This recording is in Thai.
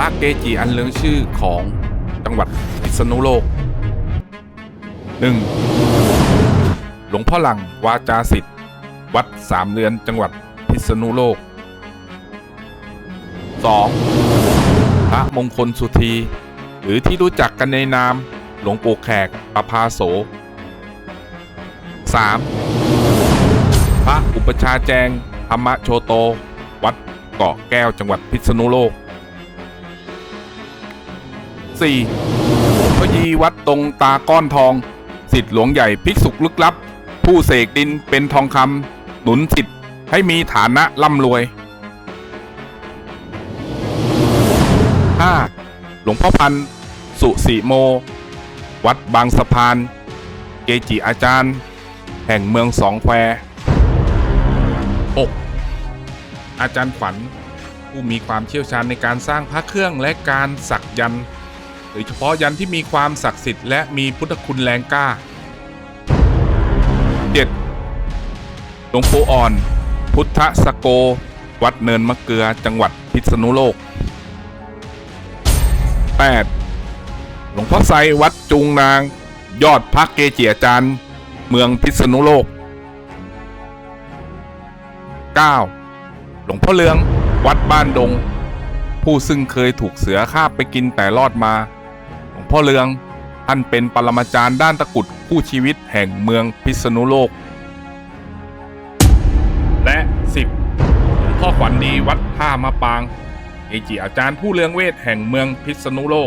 พระเกจิอันเลืองชื่อของจังหวัดพิษณุโลก 1. หลวงพ่อหลังวาจาสิทธิ์ วัดสามเรือนจังหวัดพิษณุโลก 2. พระมงคลสุธี หรือที่รู้จักกันในนาม หลวงปู่แขกประภาโส 3. พระอุปชาแจงธรรมโชโต วัดเกาะแก้วจังหวัดพิษณุโลก 4. พยีวัดตรงตาก้อนทอง สิทธิหลวงใหญ่ภิกษุลึกลับ ผู้เสกดินเป็นทองคำหนุนสิทธิ์ให้มีฐานะร่ำรวย 5. หลวงพ่อพันธ์สุสีโม วัดบางสะพาน เกจิอาจารย์ แห่งเมืองสองแคว 6. อาจารย์ฝัน ผู้มีความเชี่ยวชาญในการสร้างพระเครื่องและการสักยันต์ โดยเฉพาะยันที่มีความศักดิ์สิทธิ์และมีพุทธคุณแรงกล้า 7. หลวงปู่อ่อน พุทธสโก วัดเนินมะเกลือจังหวัดพิษณุโลก 8. หลวงพ่อไซวัดจุงนาง ยอดพระเกจิอาจารย์เมืองพิษณุโลก 9. หลวงพ่อเลือง วัดบ้านดง ผู้ซึ่งเคยถูกเสือคาบไปกินแต่รอดมา พ่อเลือง ท่านเป็นปรมาจารย์ด้านตะกุดคู่ชีวิตแห่งเมืองพิษณุโลก และ 10หลวงพ่อขวัญดีวัดท่ามะปาง เอจิอาจารย์ผู้เลืองเวทแห่งเมืองพิษณุโลก